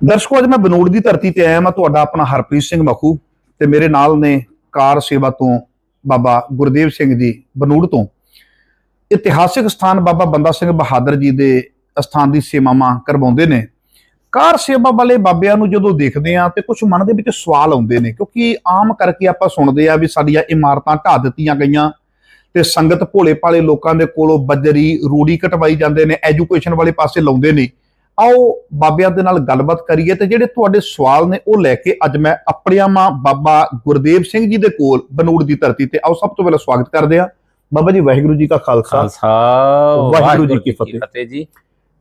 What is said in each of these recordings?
ਦਰਸ਼ਕੋ, ਅੱਜ ਮੈਂ ਬਨੂੜ ਦੀ ਧਰਤੀ ਤੇ ਆਇਆ। ਮੈਂ ਤੁਹਾਡਾ ਆਪਣਾ ਹਰਪ੍ਰੀਤ ਸਿੰਘ ਮਖੂ ਤੇ ਮੇਰੇ ਨਾਲ ਨੇ ਕਾਰ ਸੇਵਾ ਤੋਂ ਬਾਬਾ ਗੁਰਦੇਵ ਸਿੰਘ ਜੀ ਬਨੂੜ ਤੋਂ। ਇਤਿਹਾਸਿਕ ਸਥਾਨ ਬਾਬਾ ਬੰਦਾ ਸਿੰਘ ਬਹਾਦਰ ਜੀ ਦੇ ਅਸਥਾਨ ਦੀ ਸੇਵਾਵਾਂ ਕਰਵਾਉਂਦੇ ਨੇ। ਕਾਰ ਸੇਵਾ ਵਾਲੇ ਬਾਬਿਆਂ ਨੂੰ ਜਦੋਂ ਦੇਖਦੇ ਆ ਤੇ ਕੁਝ ਮਨ ਦੇ ਵਿੱਚ ਸਵਾਲ ਆਉਂਦੇ ਨੇ, ਕਿਉਂਕਿ ਆਮ ਕਰਕੇ ਆਪਾਂ ਸੁਣਦੇ ਆ ਵੀ ਸਾਡੀਆਂ ਇਮਾਰਤਾਂ ਢਾਹ ਦਿੱਤੀਆਂ ਗਈਆਂ ਤੇ ਸੰਗਤ ਭੋਲੇ ਭਾਲੇ ਲੋਕਾਂ ਦੇ ਕੋਲੋਂ ਬੱਜਰੀ, ਰੂੜੀ ਕਟਵਾਈ ਜਾਂਦੇ ਨੇ, ਐਜੂਕੇਸ਼ਨ ਵਾਲੇ ਪਾਸੇ ਲਾਉਂਦੇ ਨੇ। ਆਓ ਬਾਬਿਆਂ ਦੇ ਨਾਲ ਗੱਲਬਾਤ ਕਰੀਏ ਤੇ ਜਿਹੜੇ ਤੁਹਾਡੇ ਸਵਾਲ ਨੇ ਉਹ ਲੈ ਕੇ ਅੱਜ ਮੈਂ ਆਪਣਿਆਂ ਮਾਂ ਬਾਬਾ ਗੁਰਦੇਵ ਸਿੰਘ ਜੀ ਦੇ ਕੋਲ ਬਨੂੜ ਦੀ ਧਰਤੀ ਤੇ ਆਓ ਸਭ ਤੋਂ ਪਹਿਲਾਂ ਸਵਾਗਤ ਕਰਦੇ ਆ ਬਾਬਾ ਜੀ ਵਾਹਿਗੁਰੂ ਜੀ ਕਾ ਖਾਲਸਾ। ਵਾਹਿਗੁਰੂ ਜੀ ਕੀ ਫਤਿਹ। ਜੀ।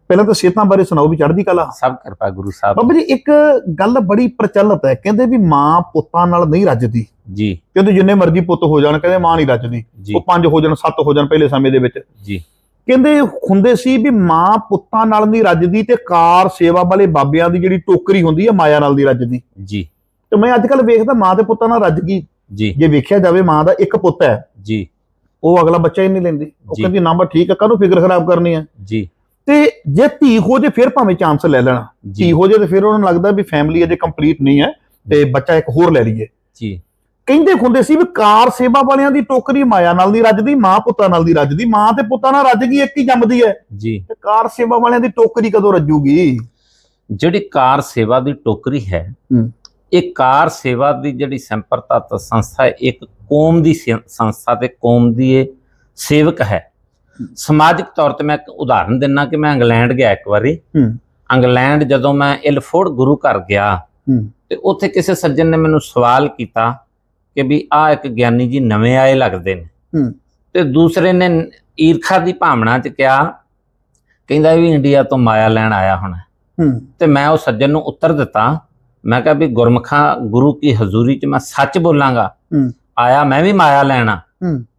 ਪਹਿਲਾਂ ਤਾਂ ਸਿਹਤਾਂ ਬਾਰੇ ਸੁਣਾਓ ਵੀ ਚੜ੍ਹਦੀ ਕਲਾ। ਸਭ ਕਿਰਪਾ ਗੁਰੂ ਸਾਹਿਬ। ਬਾਬਾ ਜੀ ਇੱਕ ਗੱਲ ਬੜੀ ਪ੍ਰਚਲਿਤ ਹੈ ਕਹਿੰਦੇ ਵੀ ਮਾਂ ਪੁੱਤਾਂ ਨਾਲ ਨਹੀਂ ਰੱਜਦੀ। ਜੀ। ਕਹਿੰਦੇ ਜਿੰਨੇ ਮਰਜ਼ੀ ਪੁੱਤ ਹੋ ਜਾਣ ਕਹਿੰਦੇ ਮਾਂ ਨਹੀਂ ਰੱਜਦੀ। ਉਹ ਪੰਜ ਹੋ ਜਾਣ ਸੱਤ ਹੋ ਜਾਣ ਪਹਿਲੇ ਸਮੇਂ ਦੇ ਵਿੱਚ। ਜੀ। ਕਹਿੰਦੇ ਹੁੰਦੇ ਸੀ ਵੀ ਮਾਂ ਪੁੱਤਾਂ ਨਾਲ ਨਹੀਂ ਰੱਜਦੀ ਤੇ ਕਾਰ ਸੇਵਾ ਵਾਲੇ ਬਾਬਿਆਂ ਦੀ ਜਿਹੜੀ ਟੋਕਰੀ ਹੁੰਦੀ ਹੈ ਮਾਇਆ ਨਾਲ ਦੀ ਰੱਜਦੀ। ਜੀ। ਤੇ ਮੈਂ ਅੱਜ ਕੱਲ ਵੇਖਦਾ ਮਾਂ ਤੇ ਪੁੱਤਾਂ ਨਾਲ ਰੱਜ ਗਈ। ਜੀ। ਜੇ ਵੇਖਿਆ ਜਾਵੇ ਮਾਂ ਦਾ ਇੱਕ ਪੁੱਤ ਹੈ ਜੀ। ਉਹ ਅਗਲਾ ਬੱਚਾ ਹੀ ਨਹੀਂ ਲੈਂਦੀ। ਉਹ। ਕਹਿੰਦੀ ਨਾ ਬਸ ਠੀਕ ਹੈ ਕਾਹਨੂੰ ਫਿਕਰ ਖਰਾਬ ਕਰਨੀ ਹੈ ਜੀ। ਤੇ ਜੇ ਧੀ ਹੋ ਜੇ ਫਿਰ ਭਾਵੇਂ ਚਾਂਸ ਲੈ ਲੈਣਾ। ਧੀ ਹੋ ਜੇ ਤੇ ਫਿਰ ਉਹਨਾਂ ਨੂੰ ਲੱਗਦਾ ਵੀ ਫੈਮਿਲੀ ਅਜੇ ਕੰਪਲੀਟ ਨਹੀਂ ਹੈ ਤੇ ਬੱਚਾ ਇੱਕ ਹੋਰ ਲੈ ਲਈਏ। ਜੀ। ਕਹਿੰਦੇ ਹੁੰਦੇ ਸੀ ਵੀ ਕਾਰ ਸੇਵਾ ਵਾਲਿਆਂ ਦੀ ਟੋਕਰੀ ਮਾਇਆ ਨਾਲ ਨਹੀਂ ਰੱਜਦੀ ਮਾਂ ਪੁੱਤਾਂ ਨਾਲ ਦੀ ਰੱਜਦੀ ਮਾਂ ਤੇ ਪੁੱਤਾਂ ਨਾਲ ਰੱਜ ਗਈ ਇੱਕ ਹੀ ਜੰਮਦੀ ਹੈ। ਜੀ। ਤੇ ਕਾਰ ਸੇਵਾ ਵਾਲਿਆਂ ਦੀ ਟੋਕਰੀ ਕਦੋਂ ਰੱਜੂਗੀ? ਜਿਹੜੀ ਕਾਰ ਸੇਵਾ ਦੀ ਟੋਕਰੀ ਹੈ। ਇਹ ਕਾਰ ਸੇਵਾ ਦੀ ਜਿਹੜੀ ਸੰਪਰਤਾ ਸੰਸਥਾ ਹੈ ਇੱਕ ਕੌਮ ਦੀ ਸੰਸਥਾ ਤੇ ਕੌਮ ਦੀ ਇਹ ਸੇਵਕ ਹੈ। ਸਮਾਜਿਕ ਤੌਰ ਤੇ ਮੈਂ ਇੱਕ ਉਦਾਹਰਨ ਦਿੰਨਾ ਕਿ ਮੈਂ ਇੰਗਲੈਂਡ ਗਿਆ ਇੱਕ ਵਾਰੀ। ਹੂੰ। ਇੰਗਲੈਂਡ ਜਦੋਂ ਮੈਂ ਇਲਫੋਰਡ ਗੁਰੂ ਘਰ ਗਿਆ ਤੇ ਉੱਥੇ ਕਿਸੇ ਸੱਜਣ ਨੇ ਮੈਨੂੰ ਸਵਾਲ ਕੀਤਾ ਕਿ ਵੀ ਆ ਇੱਕ ਗਿਆਨੀ ਜੀ ਨਵੇਂ ਆਏ ਲੱਗਦੇ ਨੇ। ਹੂੰ। ਤੇ ਦੂਸਰੇ ਨੇ ਈਰਖਾ ਦੀ ਭਾਵਨਾ ਚ ਕਿਹਾ ਕਹਿੰਦਾ ਵੀ ਇੰਡੀਆ ਤੋਂ ਮਾਇਆ ਲੈਣ ਆਇਆ ਹੁਣ। ਹੂੰ। ਤੇ ਮੈਂ ਉਹ ਸੱਜਣ ਨੂੰ ਉੱਤਰ ਦਿੱਤਾ ਮੈਂ ਕਿਹਾ ਵੀ ਗੁਰਮਖਾਂ ਗੁਰੂ ਕੀ ਹਜ਼ੂਰੀ ਚ ਮੈਂ ਸੱਚ ਬੋਲਾਂਗਾ। ਹੂੰ। ਆਇਆ ਮੈਂ ਵੀ ਮਾਇਆ ਲੈਣਾ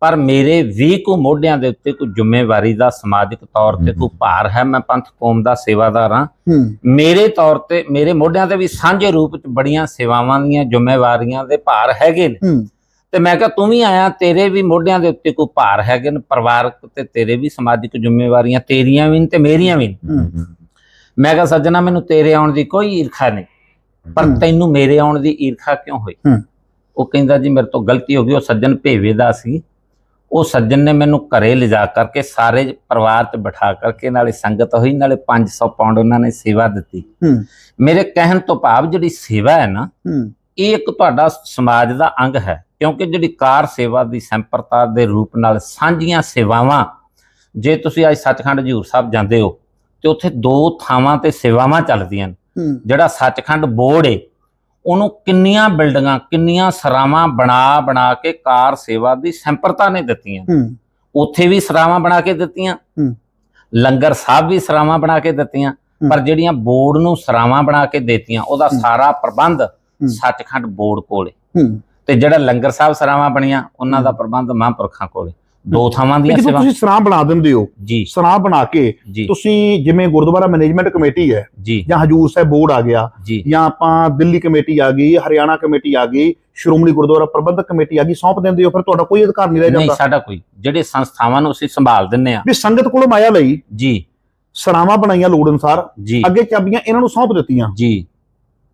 ਪਰ ਮੇਰੇ ਵੀ ਕੋ ਮੋਢਿਆਂ ਦੇ ਉੱਤੇ ਕੋਈ ਜ਼ਿੰਮੇਵਾਰੀ ਦਾ ਸਮਾਜਿਕ ਤੌਰ ਤੇ ਕੋਈ ਭਾਰ ਹੈ ਮੈਂ ਪੰਥ ਕੌਮ ਦਾ ਸੇਵਾਦਾਰ ਹਾਂ। ਮੇਰੇ ਤੌਰ ਤੇ ਮੇਰੇ ਮੋਢਿਆਂ ਤੇ ਵੀ ਸਾਂਝੇ ਰੂਪ ਚ ਬੜੀਆਂ ਸੇਵਾਵਾਂ ਦੀਆਂ ਜ਼ਿੰਮੇਵਾਰੀਆਂ ਦੇ ਭਾਰ ਹੈਗੇ ਨੇ। ਤੇ ਮੈਂ ਕਿਹਾ ਤੂੰ ਵੀ ਆਇਆ ਤੇਰੇ ਵੀ ਮੋਢਿਆਂ ਦੇ ਉੱਤੇ ਕੋਈ ਭਾਰ ਹੈਗੇ ਨੇ ਪਰਿਵਾਰਕ ਤੇ ਤੇਰੇ ਵੀ ਸਮਾਜਿਕ ਜ਼ਿੰਮੇਵਾਰੀਆਂ ਤੇਰੀਆਂ ਵੀ ਨੇ ਤੇ ਮੇਰੀਆਂ ਵੀ ਨੇ? ਮੈਂ ਕਿਹਾ ਸੱਜਣਾ ਮੈਨੂੰ ਤੇਰੇ ਆਉਣ ਦੀ ਕੋਈ ਈਰਖਾ ਨਹੀਂ ਪਰ। ਤੈਨੂੰ ਮੇਰੇ ਆਉਣ ਦੀ ਈਰਖਾ ਕਿਉਂ ਹੋਈ। ਉਹ ਕਹਿੰਦਾ ਜੀ ਮੇਰੇ ਤੋਂ ਗਲਤੀ ਹੋ ਗਈ ਉਹ ਸੱਜਣ ਭੇਵੇ ਦਾ ਸੀ। ਉਹ ਸੱਜਣ ਨੇ ਮੈਨੂੰ ਘਰੇ ਲਿਜਾ ਕਰਕੇ ਸਾਰੇ ਪਰਿਵਾਰ 'ਚ ਬਿਠਾ ਕਰਕੇ ਨਾਲੇ ਸੰਗਤ ਹੋਈ ਨਾਲੇ 500 ਪਾਉਂਡ ਉਹਨਾਂ ਨੇ ਸੇਵਾ ਦਿੱਤੀ। ਮੇਰੇ ਕਹਿਣ ਤੋਂ ਭਾਵ ਜਿਹੜੀ ਸੇਵਾ ਹੈ ਨਾ ਇਹ ਇੱਕ ਤੁਹਾਡਾ ਸਮਾਜ ਦਾ ਅੰਗ ਹੈ ਕਿਉਂਕਿ ਜਿਹੜੀ ਕਾਰ ਸੇਵਾ ਦੀ ਸੰਪਰਤਾ ਦੇ ਰੂਪ ਨਾਲ ਸਾਂਝੀਆਂ ਸੇਵਾਵਾਂ ਜੇ ਤੁਸੀਂ ਅੱਜ ਸੱਚਖੰਡ ਹਜੂਰ ਸਾਹਿਬ ਜਾਂਦੇ ਹੋ ਤੇ ਉੱਥੇ ਦੋ ਥਾਵਾਂ ਤੇ ਸੇਵਾਵਾਂ ਚੱਲਦੀਆਂ ਨੇ। ਜਿਹੜਾ ਸੱਚਖੰਡ ਬੋਰਡ ਏ ਉਹਨੂੰ ਕਿੰਨੀਆਂ ਬਿਲਡਿੰਗਾਂ ਕਿੰਨੀਆਂ ਸਰਾਵਾਂ ਬਣਾ ਬਣਾ ਕੇ ਕਾਰ ਸੇਵਾ ਦੀ ਸੰਪਰਤਾ ਨੇ ਦਿੱਤੀਆਂ। ਉੱਥੇ ਵੀ ਸਰਾਵਾਂ ਬਣਾ ਕੇ ਦਿੱਤੀਆਂ। ਲੰਗਰ ਸਾਹਿਬ ਵੀ ਸਰਾਵਾਂ ਬਣਾ ਕੇ ਦਿੱਤੀਆਂ। ਪਰ ਜਿਹੜੀਆਂ ਬੋਰਡ ਨੂੰ ਸਰਾਵਾਂ ਬਣਾ ਕੇ ਦਿੱਤੀਆਂ ਉਹਦਾ। ਸਾਰਾ ਪ੍ਰਬੰਧ ਸੱਚਖੰਡ ਬੋਰਡ ਕੋਲੇ। ਤੇ ਜਿਹੜਾ ਲੰਗਰ ਸਾਹਿਬ ਸਰਾਵਾਂ ਬਣੀਆਂ ਉਹਨਾਂ ਦਾ ਪ੍ਰਬੰਧ ਮਹਾਂਪੁਰਖਾਂ ਕੋਲੇ। ਦੋ ਥਾਵਾਂ ਦੀਆਂ ਸੇਵਾ। ਤੁਸੀਂ ਸਰਾਂ ਬਣਾ ਦਿੰਦੇ ਹੋ। ਜੀ। ਸਰਾਂ ਬਣਾ ਕੇ ਤੁਸੀਂ ਜਿਵੇਂ ਗੁਰਦੁਆਰਾ ਮੈਨੇਜਮੈਂਟ ਕਮੇਟੀ ਹੈ ਜੀ। ਹਜੂਰ ਸਾਹਿਬ ਬੋਰਡ ਆ ਗਿਆ ਜੀ। ਆਪਾਂ ਦਿੱਲੀ ਕਮੇਟੀ ਆ ਗਈ ਹਰਿਆਣਾ ਕਮੇਟੀ ਆ ਗਈ ਸ਼੍ਰੋਮਣੀ ਗੁਰਦੁਆਰਾ ਪ੍ਰਬੰਧਕ ਕਮੇਟੀ ਆ ਗਈ ਸੌਂਪ ਦਿੰਦੇ ਹੋ ਫਿਰ ਤੁਹਾਡਾ ਕੋਈ ਅਧਿਕਾਰ ਨਹੀਂ ਰਹਿ ਨਹੀਂ ਜਾਂਦਾ। ਸਾਡਾ ਕੋਈ। ਜਿਹੜੇ ਸੰਸਥਾਵਾਂ ਨੂੰ ਅਸੀਂ ਸੰਭਾਲ ਦਿੰਨੇ ਆ ਵੀ ਸੰਗਤ ਕੋਲੋਂ ਮਾਇਆ ਲਈ ਜੀ। ਸਰਾਵਾਂ ਬਣਾਈਆਂ ਲੋੜ ਅਨੁਸਾਰ ਅੱਗੇ ਚਾਬੀਆਂ ਇਹਨਾਂ ਨੂੰ ਸੌਂਪ ਦਿੱਤੀਆਂ। ਜੀ।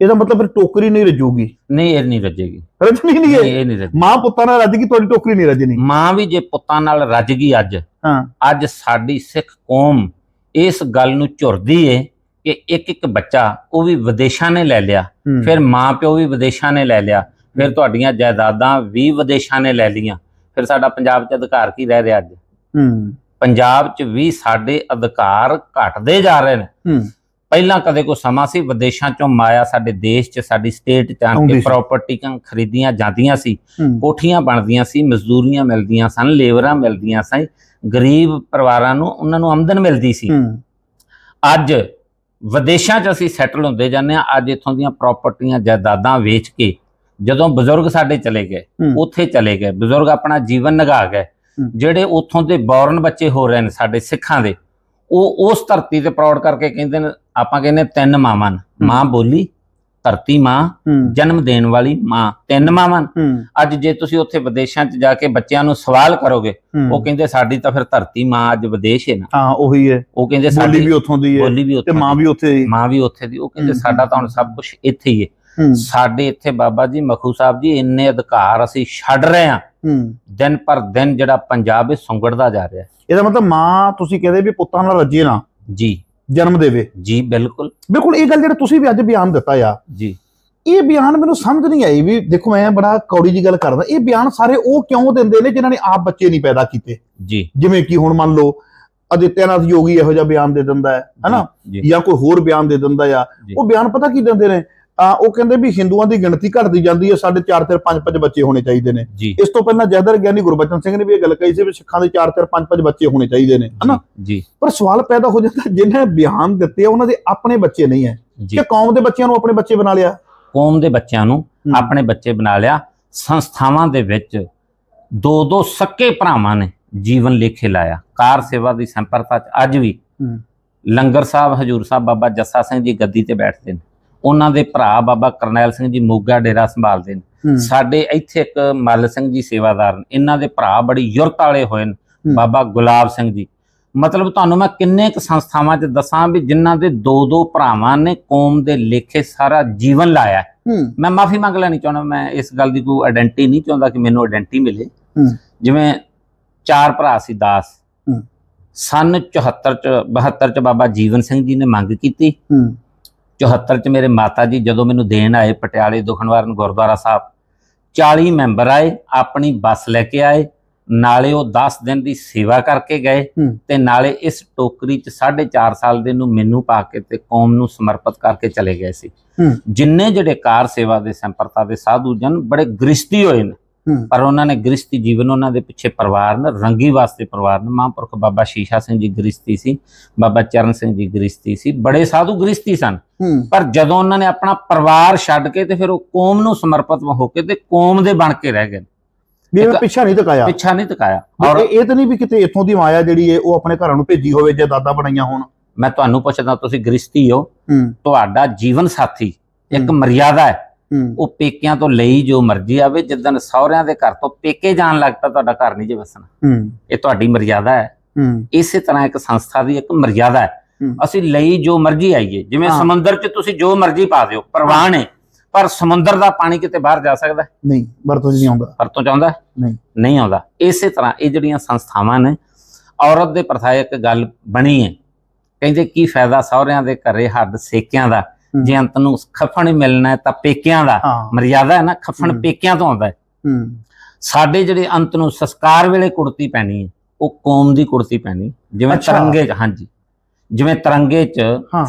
ਇਹਦਾ ਮਤਲਬ ਫਿਰ ਟੋਕਰੀ ਨਹੀਂ ਰੱਜੂਗੀ। ਨਹੀਂ ਇਹ ਨਹੀਂ ਰੱਜੇਗੀ। ਰੱਜਣੀ ਨਹੀਂ ਨਹੀਂ ਇਹ ਨਹੀਂ ਰੱਜੇਗੀ। ਮਾਂ ਪੁੱਤਾਂ ਨਾਲ ਰੱਜ ਗਈ ਤੁਹਾਡੀ ਟੋਕਰੀ ਨਹੀਂ ਰੱਜਣੀ। ਮਾਂ ਵੀ ਜੇ ਪੁੱਤਾਂ ਨਾਲ ਰੱਜ ਗਈ ਅੱਜ ਹਾਂ। ਅੱਜ ਸਾਡੀ ਸਿੱਖ ਕੌਮ ਇਸ ਗੱਲ ਨੂੰ ਝੁਰਦੀ ਏ ਕਿ ਇੱਕ ਇੱਕ ਬੱਚਾ ਉਹ ਵੀ ਵਿਦੇਸ਼ਾਂ ਨੇ ਲੈ ਲਿਆ ਹੂੰ। ਫਿਰ ਮਾਂ ਪਿਓ ਵੀ ਵਿਦੇਸ਼ਾਂ ਨੇ ਲੈ ਲਿਆ ਫਿਰ ਤੁਹਾਡੀਆਂ ਜਾਇਦਾਦਾਂ ਵੀ ਵਿਦੇਸ਼ਾਂ ਨੇ ਲੈ ਲਈਆਂ ਫਿਰ ਸਾਡਾ ਪੰਜਾਬ 'ਚ ਅਧਿਕਾਰ ਕੀ ਰਹਿ ਰਿਹਾ ਅੱਜ? ਹੂੰ। ਪੰਜਾਬ 'ਚ ਵੀ ਸਾਡੇ ਅਧਿਕਾਰ ਘਟਦੇ ਜਾ ਰਹੇ ਨੇ। ਹੂੰ। ਪਹਿਲਾਂ ਕਦੇ ਕੋਈ ਸਮਾਂ ਸੀ ਵਿਦੇਸ਼ਾਂ 'ਚੋਂ ਮਾਇਆ ਸਾਡੇ ਦੇਸ਼ 'ਚ ਸਾਡੀ ਸਟੇਟ 'ਚ ਆਣ ਕੇ। ਪ੍ਰਾਪਰਟੀਆਂ ਖਰੀਦੀਆਂ ਜਾਂਦੀਆਂ ਸੀ ਕੋਠੀਆਂ ਬਣਦੀਆਂ ਸੀ ਮਜ਼ਦੂਰੀਆਂ ਮਿਲਦੀਆਂ ਸਨ ਲੇਬਰਾਂ ਮਿਲਦੀਆਂ ਸਨ ਗਰੀਬ ਪਰਿਵਾਰਾਂ ਨੂੰ ਉਹਨਾਂ ਨੂੰ ਆਮਦਨ ਮਿਲਦੀ ਸੀ ਅੱਜ ਵਿਦੇਸ਼ਾਂ 'ਚ ਅਸੀਂ ਸੈਟਲ ਹੁੰਦੇ ਜਾਂਦੇ ਆ ਅੱਜ ਇੱਥੋਂ ਦੀਆਂ ਪ੍ਰਾਪਰਟੀਆਂ ਜਾਇਦਾਦਾਂ ਵੇਚ ਕੇ ਜਦੋਂ ਬਜ਼ੁਰਗ ਸਾਡੇ ਚਲੇ ਗਏ। ਉੱਥੇ ਚਲੇ ਗਏ ਬਜ਼ੁਰਗ ਆਪਣਾ ਜੀਵਨ ਨਿਭਾ ਗਏ। ਜਿਹੜੇ ਉੱਥੋਂ ਦੇ ਬੌਰਨ ਬੱਚੇ ਹੋ ਰਹੇ ਨੇ ਸਾਡੇ ਸਿੱਖਾਂ ਦੇ ਉਹ ਉਸ ਧਰਤੀ ਤੇ ਪ੍ਰੌੜ ਕਰਕੇ ਕਹਿੰਦੇ ਨੇ ਆਪਾਂ ਕਹਿੰਦੇ ਤਿੰਨ ਮਾਵਾਂ ਨੇ। ਮਾਂ ਬੋਲੀ ਧਰਤੀ ਮਾਂ ਜਨਮ ਦੇਣ ਵਾਲੀ ਮਾਂ ਤਿੰਨ ਮਾਵਾਂ ਅੱਜ ਜੇ ਤੁਸੀਂ ਉੱਥੇ ਵਿਦੇਸ਼ਾਂ 'ਚ ਜਾ ਕੇ ਬੱਚਿਆਂ ਨੂੰ ਸਵਾਲ ਕਰੋਗੇ। ਉਹ ਕਹਿੰਦੇ ਸਾਡੀ ਤਾਂ ਫਿਰ ਧਰਤੀ ਮਾਂ ਅੱਜ ਵਿਦੇਸ਼ ਹੈ ਨਾ। ਹਾਂ ਉਹੀ ਹੈ। ਉਹ ਕਹਿੰਦੇ ਬੋਲੀ ਸਾਡੀ ਵੀ ਉੱਥੋਂ ਦੀ ਹੈ ਬੋਲੀ ਵੀ ਤੇ ਮਾਂ ਵੀ ਉੱਥੇ ਦੀ। ਮਾਂ ਵੀ ਉੱਥੇ ਦੀ ਉਹ ਕਹਿੰਦੇ। ਸਾਡਾ ਤਾਂ ਹੁਣ ਸਭ ਕੁਝ ਇੱਥੇ ਹੀ ਹੈ। ਸਾਡੇ ਇੱਥੇ ਬਾਬਾ ਜੀ ਮਖੂ ਸਾਹਿਬ ਜੀ ਇੰਨੇ ਅਧਿਕਾਰ ਅਸੀਂ ਛੱਡ ਰਹੇ ਹਾਂ। ਦਿਨ ਪਰ ਦਿਨ ਜਿਹੜਾ ਪੰਜਾਬ ਇਹ ਸੁੰਗੜਦਾ ਜਾ ਰਿਹਾ ਇਹਦਾ ਮਤਲਬ ਮਾਂ ਤੁਸੀਂ ਕਹਿੰਦੇ ਵੀ ਪੁੱਤਾਂ ਨਾਲ ਰੱਜੇ ਨਾ। ਜੀ। ਜਨਮ ਦੇਵੇ। ਜੀ ਬਿਲਕੁਲ। ਬਿਲਕੁਲ ਇਹ ਗੱਲ ਜਿਹੜਾ ਤੁਸੀਂ ਵੀ ਅੱਜ ਬਿਆਨ ਦਿੱਤਾ ਆ ਜੀ। ਇਹ ਬਿਆਨ ਮੈਨੂੰ ਸਮਝ ਨਹੀਂ ਆਈ ਵੀ ਦੇਖੋ ਮੈਂ ਬੜਾ ਕੌੜੀ ਜੀ ਗੱਲ ਕਰਦਾ ਇਹ ਬਿਆਨ ਸਾਰੇ ਉਹ ਕਿਉਂ ਦਿੰਦੇ ਨੇ ਜਿਨ੍ਹਾਂ ਨੇ ਆਪ ਬੱਚੇ ਨਹੀਂ ਪੈਦਾ ਕੀਤੇ? ਜੀ। ਜਿਵੇਂ ਕਿ ਹੁਣ ਮੰਨ ਲਓ ਅਦਿੱਤਿਆਨਾਥ ਯੋਗੀ ਇਹੋ ਜਿਹਾ ਬਿਆਨ ਦੇ ਦਿੰਦਾ ਹੈ ਹਨਾ? ਜੀ ਕੋਈ ਹੋਰ ਬਿਆਨ ਦੇ ਦਿੰਦਾ ਆ। ਉਹ ਬਿਆਨ ਪਤਾ ਕੀ ਦਿੰਦੇ ਨੇ? ਆ ਉਹ ਕਹਿੰਦੇ ਵੀ ਹਿੰਦੂਆਂ ਦੀ ਗਿਣਤੀ ਘਟਦੀ ਜਾਂਦੀ ਹੈ ਸਾਡੇ 4 4 5 5 ਬੱਚੇ ਹੋਣੇ ਚਾਹੀਦੇ ਨੇ। ਇਸ ਤੋਂ ਪਹਿਲਾਂ ਜੈਦਰ ਗਿਆਨੀ ਗੁਰਬਚਨ ਸਿੰਘ ਨੇ ਵੀ ਇਹ ਗੱਲ ਕਹੀ ਸੀ ਵੀ ਸਿੱਖਾਂ ਦੇ 4 4 5 5 ਬੱਚੇ ਹੋਣੇ ਚਾਹੀਦੇ ਨੇ ਹਨਾ? ਜੀ ਪਰ ਸਵਾਲ ਪੈਦਾ ਹੋ ਜਾਂਦਾ ਜਿਨ੍ਹਾਂ ਨੇ ਬਿਆਨ ਦਿੱਤੇ ਉਹਨਾਂ ਦੇ ਆਪਣੇ ਬੱਚੇ ਨਹੀਂ ਹੈ। ਕਿ ਕੌਮ ਦੇ ਬੱਚਿਆਂ ਨੂੰ ਆਪਣੇ ਬੱਚੇ ਬਣਾ ਲਿਆ? ਕੌਮ ਦੇ ਬੱਚਿਆਂ ਨੂੰ। ਆਪਣੇ ਬੱਚੇ ਬਣਾ ਲਿਆ। ਸੰਸਥਾਵਾਂ ਦੇ ਵਿੱਚ ਦੋ ਦੋ ਸੱਕੇ ਭਰਾਵਾਂ ਨੇ ਜੀਵਨ ਲੇਖੇ ਲਾਇਆ। ਕਾਰ ਸੇਵਾ ਦੀ ਸੰਪਰਤਾ ਚ ਅੱਜ ਵੀ। ਲੰਗਰ ਸਾਹਿਬ ਹਜੂਰ ਸਾਹਿਬ ਬਾਬਾ ਜੱਸਾ ਸਿੰਘ ਜੀ ਗੱਦੀ ਤੇ ਬੈਠਦੇ ਨੇ। ਉਹਨਾਂ ਦੇ ਭਰਾ ਬਾਬਾ ਕਰਨੈਲ ਸਿੰਘ ਜੀ ਮੋਗਾ ਡੇਰਾ ਸੰਭਾਲਦੇ ਨੇ। ਸਾਡੇ ਇੱਥੇ ਇੱਕ ਮੱਲ ਸਿੰਘ ਜੀ ਸੇਵਾਦਾਰ ਨੇ। ਇਹਨਾਂ ਦੇ ਭਰਾ ਬੜੀ ਯੁਰਤ ਵਾਲੇ ਹੋਏ ਨੇ। ਬਾਬਾ ਗੁਲਾਬ ਸਿੰਘ ਜੀ। ਮਤਲਬ ਤੁਹਾਨੂੰ ਮੈਂ ਕਿੰਨੇ ਕੁ ਸੰਸਥਾਵਾਂ 'ਚ ਦੱਸਾਂ ਵੀ ਜਿਨ੍ਹਾਂ ਦੇ ਦੋ ਦੋ ਭਰਾਵਾਂ ਨੇ ਕੌਮ ਦੇ ਲੇਖੇ ਸਾਰਾ ਜੀਵਨ ਲਾਇਆ ਮੈਂ ਮਾਫੀ ਮੰਗ ਲੈਣੀ ਚਾਹੁੰਦਾ ਮੈਂ ਇਸ ਗੱਲ ਦੀ ਕੋਈ ਆਇਡੈਂਟੀ ਨਹੀਂ ਚਾਹੁੰਦਾ ਕਿ ਮੈਨੂੰ ਆਇਡੈਂਟੀ ਮਿਲੇ। ਜਿਵੇਂ ਚਾਰ ਭਰਾ ਸੀ ਦਾਸ। ਸਨ 74 ਚ 72 ਚ ਬਾਬਾ ਜੀਵਨ ਸਿੰਘ ਜੀ ਨੇ ਮੰਗ ਕੀਤੀ। 74 ਚ ਮੇਰੇ ਮਾਤਾ ਜੀ ਜਦੋਂ ਮੈਨੂੰ ਦੇਣ ਆਏ ਪਟਿਆਲੇ ਦੁਖਨਵਾਰਨ ਗੁਰਦੁਆਰਾ ਸਾਹਿਬ 40 ਮੈਂਬਰ ਆਏ ਆਪਣੀ ਬੱਸ ਲੈ ਕੇ ਆਏ ਨਾਲੇ ਉਹ 10 ਦਿਨ ਦੀ ਸੇਵਾ ਕਰਕੇ ਗਏ। ਤੇ ਨਾਲੇ ਇਸ ਟੋਕਰੀ ਚ 4.5 ਸਾਲ ਦੇ ਨੂੰ ਮੈਨੂੰ ਪਾ ਕੇ ਤੇ ਕੌਮ ਨੂੰ ਸਮਰਪਿਤ ਕਰਕੇ ਚਲੇ ਗਏ ਸੀ। ਜਿੰਨੇ ਜਿਹੜੇ ਕਾਰ ਸੇਵਾ ਦੇ ਸੰਪਰਤਾ ਦੇ ਸਾਧੂ ਜਨ ਬੜੇ ਗ੍ਰਸਤੀ ਹੋਏ ਨੇ ਪਰ ਉਹਨਾਂ ਨੇ ਗ੍ਰਸਤੀ ਜੀਵਨ ਉਹਨਾਂ ਦੇ ਪਿੱਛੇ ਪਰਿਵਾਰ ਨੇ ਰੰਗੀ ਵਾਸਤੇ ਪਰਿਵਾਰ ਨੇ। ਮਹਾਂਪੁਰਖ ਬਾਬਾ ਸ਼ੀਸ਼ਾ ਸਿੰਘ ਜੀ ਗ੍ਰਸਤੀ ਸੀ ਬਾਬਾ ਚਰਨ ਸਿੰਘ ਜੀ ਗ੍ਰਸਤੀ ਸੀ। ਬੜੇ ਸਾਧੂ ਗ੍ਰਸਤੀ ਸਨ। ਪਰ ਜਦੋਂ ਉਹਨਾਂ ਨੇ ਆਪਣਾ ਪਰਿਵਾਰ ਛੱਡ ਕੇ ਤੇ ਫਿਰ ਉਹ ਕੌਮ ਨੂੰ ਸਮਰਪਿਤ ਹੋ ਕੇ ਤੇ ਕੌਮ ਦੇ ਬਣ ਕੇ ਰਹਿ ਗਏ। ਵੀ ਇਹ ਇੱਕ- ਪਿੱਛਾ ਨਹੀਂ ਟਕਾਇਆ ਪਿੱਛਾ ਨਹੀਂ ਟਿਕਾਇਆ ਔਰ ਇਹ ਤਾਂ ਨਹੀਂ ਵੀ ਕਿਤੇ ਇੱਥੋਂ ਦੀ ਮਾਇਆ ਜਿਹੜੀ ਹੈ ਉਹ ਆਪਣੇ ਘਰਾਂ ਨੂੰ ਭੇਜੀ ਹੋਵੇ ਜਾਂ ਦਾਦਾ ਬਣਾਈਆਂ ਹੋਣ। ਮੈਂ ਤੁਹਾਨੂੰ ਪੁੱਛਦਾ ਤੁਸੀਂ ਗ੍ਰਸਤੀ ਹੋ। ਤੁਹਾਡਾ ਜੀਵਨ ਸਾਥੀ ਇੱਕ। ਮਰਿਆਦਾ ਹੂੰ। ਉਹ ਪੇਕਿਆਂ ਤੋਂ ਲਈ ਜੋ ਮਰਜ਼ੀ ਆਵੇ ਜਿੱਦਣ ਸਹੁਰਿਆਂ ਦੇ ਘਰ ਤੋਂ ਪੇਕੇ ਜਾਣ ਲੱਗ ਪਿਆ ਤੁਹਾਡਾ ਘਰ ਨਹੀਂ ਜੇ ਵਸਣਾ ਹੂੰ ਇਹ ਤੁਹਾਡੀ ਮਰਿਆਦਾ ਹੈ ਹੂੰ ਇਸੇ ਤਰ੍ਹਾਂ ਇੱਕ ਸੰਸਥਾ ਦੀ ਇੱਕ ਮਰਿਆਦਾ ਹੈ ਹੂੰ। ਅਸੀਂ ਲਈ ਜੋ ਮਰਜ਼ੀ ਆਈਏ ਜਿਵੇਂ ਹਾਂ। ਸਮੁੰਦਰ 'ਚ ਤੁਸੀਂ ਜੋ ਮਰਜ਼ੀ ਪਾ ਦਿਓ ਪ੍ਰਵਾਹ ਨੇ ਪਰ ਸਮੁੰਦਰ ਦਾ ਪਾਣੀ ਕਿਤੇ ਬਾਹਰ ਜਾ ਸਕਦਾ ਹੈ? ਨਹੀਂ ਵਰਤੋਂ 'ਚ ਨਹੀਂ ਆਉਂਦਾ ਵਰਤੋਂ ਚਾਹੁੰਦਾ ਹੈ? ਨਹੀਂ। ਨਹੀਂ ਆਉਂਦਾ ਇਸੇ ਤਰ੍ਹਾਂ ਇਹ ਜਿਹੜੀਆਂ ਸੰਸਥਾਵਾਂ ਨੇ ਔਰਤ ਦੇ ਪ੍ਰਥਾ ਇੱਕ ਗੱਲ ਬਣੀ ਹੈ ਕਹਿੰਦੇ ਕੀ ਫਾਇਦਾ ਸਹੁਰਿਆਂ ਦੇ ਘਰੇ ਹੱਡ ਸੇਕਿਆਂ ਦਾ ਹੂੰ। ਜੇ ਅੰਤ ਨੂੰ ਖਫਣ ਮਿਲਣਾ ਤਾਂ ਪੇਕਿਆਂ ਦਾ ਮਰਿਆਦਾ ਹੈ ਨਾ ਖਫਣ। ਪੇਕਿਆਂ ਤੋਂ ਆਉਂਦਾ ਹੈ। ਸਾਡੇ ਜਿਹੜੇ ਅੰਤ ਨੂੰ ਸੰਸਕਾਰ ਵੇਲੇ ਕੁੜਤੀ ਪੈਣੀ ਹੈ ਉਹ ਕੌਮ ਦੀ ਕੁੜਤੀ ਪੈਣੀ ਜਿਵੇਂ। ਤਿਰੰਗੇ ਹਾਂਜੀ। ਜਿਵੇਂ ਤਿਰੰਗੇ 'ਚ।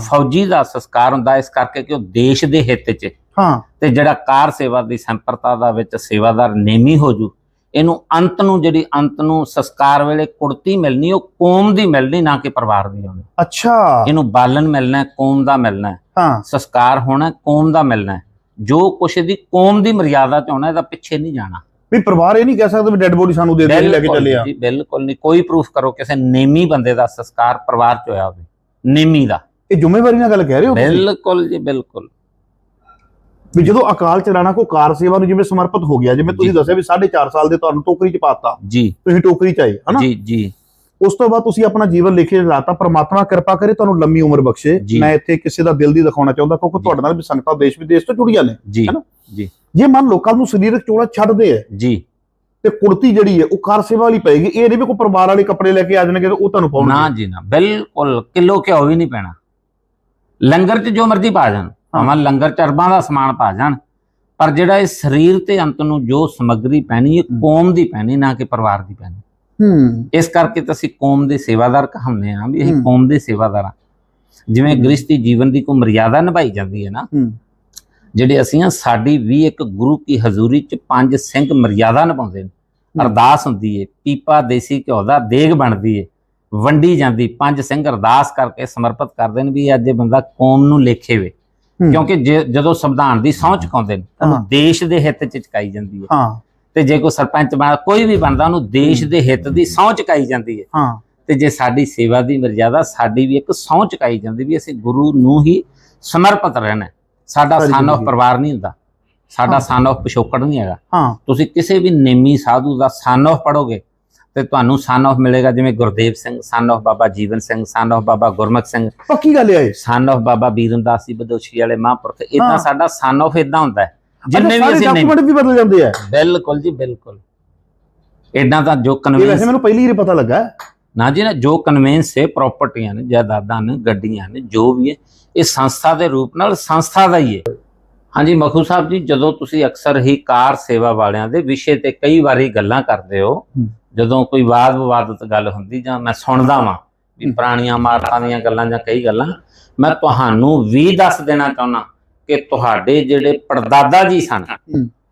ਫੌਜੀ ਦਾ ਸੰਸਕਾਰ ਹੁੰਦਾ ਇਸ ਕਰਕੇ ਕਿ ਉਹ ਦੇਸ਼ ਦੇ ਹਿੱਤ 'ਚ ਹਾਂ। ਤੇ ਜਿਹੜਾ ਕਾਰ ਸੇਵਾ ਦੀ ਸੰਪਰਤਾ ਦਾ ਵਿੱਚ ਸੇਵਾਦਾਰ ਨੇਮੀ ਹੋ ਜੂ ਇਹਨੂੰ ਅੰਤ ਨੂੰ ਜਿਹੜੀ ਅੰਤ ਨੂੰ ਸੰਸਕਾਰ ਵੇਲੇ ਕੁੜਤੀ ਮਿਲਣੀ ਉਹ ਕੌਮ ਦੀ ਮਿਲਣੀ ਨਾ ਕਿ ਪਰਿਵਾਰ ਦੀ ਹੋਣੀ ਅੱਛਾ। ਇਹਨੂੰ ਬਾਲਣ ਮਿਲਣਾ ਹੈ, ਕੌਮ ਦਾ ਮਿਲਣਾ ਹੈ, ਹਾਂ। ਸੰਸਕਾਰ ਹੋਣਾ ਹੈ, ਕੌਮ ਦਾ ਮਿਲਣਾ ਹੈ। ਜੋ ਕੁਛ ਦੀ ਕੌਮ ਦੀ ਮਰਿਆਦਾ ਚ ਹੋਣਾ ਇਹਦਾ ਪਿੱਛੇ ਨਹੀਂ ਜਾਣਾ। ਵੀ ਪਰਿਵਾਰ ਇਹ ਨਹੀਂ ਕਹਿ ਸਕਦਾ ਵੀ ਡੈੱਡ ਬੋਡੀ ਸਾਨੂੰ ਦੇ ਦੇ ਲੈ ਕੇ ਬਿਲਕੁਲ ਚੱਲੇ ਆ। ਜੀ ਬਿਲਕੁਲ ਨਹੀਂ। ਕੋਈ ਪ੍ਰੂਫ ਕਰੋ ਕਿਸੇ ਨੇਮੀ ਬੰਦੇ ਦਾ ਸੰਸਕਾਰ ਪਰਿਵਾਰ ਚ ਹੋਇਆ ਹੋਵੇ। ਨੇਮੀ ਦਾ। ਇਹ ਜ਼ਿੰਮੇਵਾਰੀ ਨਾਲ ਗੱਲ ਕਹਿ ਰਹੇ ਹੋ ਤੁਸੀਂ? ਬਿਲਕੁਲ ਜੀ ਬਿਲਕੁਲ। ਵੀ ਜਦੋਂ ਅਕਾਲ ਚਲਾਣਾ ਕੋ ਕਾਰ ਸੇਵਾ ਨੂੰ ਜਿਵੇਂ ਸਮਰਪਿਤ ਹੋ ਗਿਆ ਜਿਵੇਂ ਤੁਸੀਂ। ਦੱਸਿਆ ਵੀ 4.5 ਸਾਲ ਦੇ ਤੁਹਾਨੂੰ ਟੋਕਰੀ 'ਚ ਪਾਤਾ ਜੀ। ਤੁਸੀਂ ਟੋਕਰੀ 'ਚ ਆਏ ਹਨਾ? ਜੀ ਜੀ। ਉਸ ਤੋਂ ਬਾਅਦ ਤੁਸੀਂ ਆਪਣਾ ਜੀਵਨ ਲਿਖੇ ਲਾਤਾ ਪ੍ਰਮਾਤਮਾ ਕਿਰਪਾ ਕਰੇ ਤੁਹਾਨੂੰ ਲੰਮੀ ਉਮਰ ਬਖਸ਼ੇ। ਮੈਂ ਇੱਥੇ ਕਿਸੇ ਦਾ ਦਿਲ ਦੀ ਦਿਖਾਉਣਾ ਚਾਹੁੰਦਾ ਕਿਉਂਕਿ। ਤੁਹਾਡੇ ਨਾਲ ਵੀ ਸੰਗਤਾਂ ਦੇਸ਼ ਵਿਦੇਸ਼ ਤੋਂ ਜੁੜੀਆਂ ਨੇ ਜੀ ਹੈਨਾ? ਜੀ। ਜੇ ਮਨ ਲੋਕਾਂ ਨੂੰ ਸਰੀਰਕ ਚੋਲਾ ਛੱਡਦੇ ਆ ਜੀ। ਤੇ ਕੁੜਤੀ ਜਿਹੜੀ ਹੈ ਉਹ ਕਾਰ ਸੇਵਾ ਵਾਲੀ ਪਏਗੀ ਇਹ ਨਹੀਂ ਵੀ ਕੋਈ ਪਰਿਵਾਰ ਵਾਲੇ ਕੱਪੜੇ ਲੈ ਕੇ ਆ ਜਾਣਗੇ ਤੇ ਉਹ ਤੁਹਾਨੂੰ ਨਾ ਪਾਉਣਗੇ ਜੀ ਨਾ ਬਿਲਕੁਲ ਕਿਲੋ ਘਿਓ ਵੀ ਨਹੀਂ ਪੈਣਾ। ਲੰਗਰ 'ਚ ਜੋ ਮਰਜ਼ੀ ਪਾ ਜਾਣ। ਭਾਵੇਂ ਲੰਗਰ 'ਚ ਅਰਬਾਂ ਦਾ ਸਮਾਨ ਪਾ ਜਾਣ ਪਰ ਜਿਹੜਾ ਇਹ ਸਰੀਰ ਤੇ ਅੰਤ ਨੂੰ ਜੋ ਸਮੱਗਰੀ ਪੈਣੀ ਇਹ ਹੂੰ। ਕੌਮ ਦੀ ਪੈਣੀ ਨਾ ਕਿ ਪਰਿਵਾਰ ਦੀ ਪੈਣੀ ਹੂੰ ਇਸ ਕਰਕੇ ਤਾਂ ਅਸੀਂ ਕੌਮ ਦੇ ਸੇਵਾਦਾਰ ਕਹਾਉਂਦੇ ਹਾਂ ਵੀ ਅਸੀਂ। ਕੌਮ ਦੇ ਸੇਵਾਦਾਰ ਹਾਂ ਜਿਵੇਂ। ਗ੍ਰਸਤੀ ਜੀਵਨ ਦੀ ਕੋਈ ਮਰਿਆਦਾ ਨਿਭਾਈ ਜਾਂਦੀ ਹੈ ਨਾ ਹੂੰ ਜਿਹੜੇ ਅਸੀਂ ਹਾਂ ਸਾਡੀ ਵੀ ਇੱਕ ਗੁਰੂ ਕੀ ਹਜ਼ੂਰੀ 'ਚ ਪੰਜ ਸਿੰਘ ਮਰਿਆਦਾ ਨਿਭਾਉਂਦੇ ਨੇ ਅਰਦਾਸ ਹੁੰਦੀ ਏ ਪੀਪਾ ਦੇਸੀ ਘਿਓ ਦਾ ਦੇਗ ਬਣਦੀ ਏ ਵੰਡੀ ਜਾਂਦੀ ਪੰਜ ਸਿੰਘ ਅਰਦਾਸ ਕਰਕੇ ਸਮਰਪਿਤ ਕਰਦੇ ਨੇ ਵੀ ਅੱਜ ਇਹ ਬੰਦਾ ਕੌਮ ਨੂੰ ਲੇਖੇ ਵੇ। ਕਿਉਂਕਿ ਜੇ- ਜਦੋਂ ਸੰਵਿਧਾਨ ਦੀ ਸਹੁੰ ਚੁਕਾਉਂਦੇ ਨੇ ਹਾਂ। ਉਹਨੂੰ ਦੇਸ਼ ਦੇ ਹਿੱਤ 'ਚ ਚੁਕਾਈ ਜਾਂਦੀ ਹੈ। ਹਾਂ। ਤੇ ਜੇ ਕੋਈ ਸਰਪੰਚ ਬਣਾ ਕੋਈ ਵੀ ਬਣਦਾ ਉਹਨੂੰ ਦੇਸ਼ ਦੇ ਹਿੱਤ ਦੀ ਸਹੁੰ ਚੁਕਾਈ ਜਾਂਦੀ ਹੈ। ਹਾਂ। ਤੇ ਜੇ ਸਾਡੀ ਸੇਵਾ ਦੀ ਮਰਜ਼ਾਦਾ ਸਾਡੀ ਵੀ ਇੱਕ ਸਹੁੰ ਚੁਕਾਈ ਜਾਂਦੀ ਵੀ ਅਸੀਂ ਗੁਰੂ ਨੂੰ ਹੀ ਸਮਰਪਿਤ ਰਹਿਣਾ ਹੈ। ਸਾਡਾ ਸਾਰੀ ਸਨ ਆਫ ਜ਼ਿੰਦਗੀ। ਪਰਿਵਾਰ ਨਹੀਂ ਹੁੰਦਾ। ਸਾਡਾ ਹਾਂ। ਸਨ ਆਫ ਪਿਛੋਕੜ ਨਹੀਂ ਹੈਗਾ। ਹਾਂ। ਤੁਸੀਂ ਕਿਸੇ ਵੀ ਨੇਮੀ ਸਾਧੂ ਦਾ ਸਨ ਆਫ ਪੜੋਗੇ ਤੇ ਤੁਹਾਨੂੰ ਸਨ ਆਫ ਮਿਲੇਗਾ ਜਿਵੇਂ Gurdev Singh son of Baba Jeevan Singh son of Baba Gurmukh Singh. ਪੱਕੀ ਗੱਲ ਹੈ? ਸਨ ਆਫ ਬਾਬਾ ਬੀਰਨਦਾਸ ਜੀ ਬਦੋਸ਼ੀ ਵਾਲੇ ਮਹਾਂਪੁਰਖ। ਇਦਾਂ ਸਾਡਾ ਸਨ ਆਫ ਇਦਾਂ ਹੁੰਦਾ ਜਿੰਨੇ ਵੀ ਅਸੀਂ ਡਾਕੂਮੈਂਟ ਵੀ ਬਦਲ ਜਾਂਦੇ ਆ। ਬਿਲਕੁਲ ਜੀ ਬਿਲਕੁਲ। ਇਦਾਂ ਤਾਂ ਜੋ ਕਨਵੈਂਸ ਵੈਸੇ ਮੈਨੂੰ ਪਹਿਲੀ ਹੀ ਪਤਾ ਲੱਗਾ। ਨਾ ਜੀ ਨਾ ਜੋ ਕਨਵੈਂਸ ਹੈ ਪ੍ਰਾਪਰਟੀਆਂ ਨੇ ਜਾਇਦਾਦਾਂ ਨੇ ਗੱਡੀਆਂ ਨੇ ਜੋ ਵੀ ਹੈ ਇਹ ਸੰਸਥਾ ਦੇ ਰੂਪ ਨਾਲ ਸੰਸਥਾ ਦਾ ਹੀ ਹੈ। ਹਾਂਜੀ ਮਖੂ ਸਾਹਿਬ ਜੀ ਜਦੋਂ ਤੁਸੀਂ ਅਕਸਰ ਹੀ ਕਾਰ ਸੇਵਾ ਵਾਲਿਆਂ ਦੇ ਵਿਸ਼ੇ ਤੇ ਕਈ ਵਾਰੀ ਗੱਲਾਂ ਕਰਦੇ ਹੂੰ। ਜਦੋਂ ਕੋਈ ਵਾਦ ਵਿਵਾਦਤ ਗੱਲ ਹੁੰਦੀ ਜਾਂ ਮੈਂ ਸੁਣਦਾ ਵਾਂ ਵੀ। ਪੁਰਾਣੀਆਂ ਮਾਰਤਾਂ ਦੀਆਂ ਗੱਲਾਂ ਜਾਂ ਕਈ ਗੱਲਾਂ ਮੈਂ ਤੁਹਾਨੂੰ ਵੀ ਦੱਸ ਦੇਣਾ ਚਾਹੁੰਦਾ ਕਿ ਤੁਹਾਡੇ ਜਿਹੜੇ ਪੜਦਾਦਾ ਜੀ ਸਨ।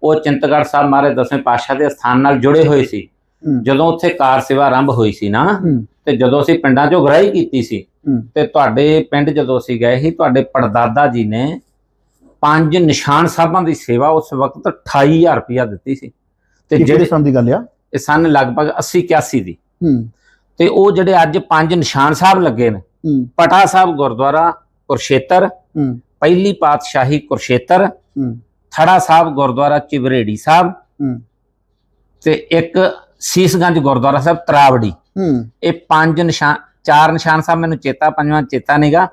ਉਹ ਚਿੰਤਗੜ੍ਹ ਸਾਹਿਬ ਮਹਾਰਾਜ ਦਸਵੇਂ ਪਾਤਸ਼ਾਹ ਦੇ ਸਥਾਨ ਨਾਲ ਜੁੜੇ ਹੋਏ ਸੀ। ਜਦੋਂ ਉੱਥੇ ਕਾਰ ਸੇਵਾ ਆਰੰਭ ਹੋਈ ਸੀ ਨਾ। ਤੇ ਜਦੋਂ ਅਸੀਂ ਪਿੰਡਾਂ 'ਚੋਂ ਗ੍ਰਾਹੀ ਕੀਤੀ ਸੀ। ਤੇ ਤੁਹਾਡੇ ਪਿੰਡ ਜਦੋਂ ਅਸੀਂ ਗਏ ਸੀ ਤੁਹਾਡੇ ਪੜਦਾਦਾ ਜੀ ਨੇ ਪੰਜ ਨਿਸ਼ਾਨ ਸਾਹਿਬਾਂ ਦੀ ਸੇਵਾ ਉਸ ਵਕਤ 28000 ਰੁਪਇਆ ਦਿੱਤੀ ਸੀ ਤੇ ਜਿਹੜੇ ਕਿਸ ਤਰ੍ਹਾਂ ਦੀ ਗੱਲ ਆ ਇਹ ਸਨ ਲਗਭਗ 80 81 ਦੀ। ਹੂੰ। ਤੇ ਉਹ ਜਿਹੜੇ ਅੱਜ ਪੰਜ ਨਿਸ਼ਾਨ ਸਾਹਿਬ ਲੱਗੇ ਨੇ ਹੂੰ। ਪਟਾ ਸਾਹਿਬ ਗੁਰਦੁਆਰਾ ਕੁਰਸ਼ੇਤਰ ਹੂੰ। ਪਹਿਲੀ ਪਾਤਸ਼ਾਹੀ ਕੁਰਸ਼ੇਤਰ ਹੂੰ। ਥੜਾ ਸਾਹਿਬ ਗੁਰਦੁਆਰਾ ਚਿਵਰੇੜੀ ਸਾਹਿਬ ਹੂੰ। ਤੇ ਇੱਕ ਸੀਸਗੰਜ ਗੁਰਦੁਆਰਾ ਸਾਹਿਬ ਤਰਾਵੜੀ। ਹੂੰ। ਇਹ ਪੰਜ ਨਿਸ਼ਾਨ ਚਾਰ ਨਿਸ਼ਾਨ ਸਾਹਿਬ ਮੈਨੂੰ ਚੇਤਾ ਪੰਜਵਾਂ ਚੇਤਾ ਨਹੀਂਗਾ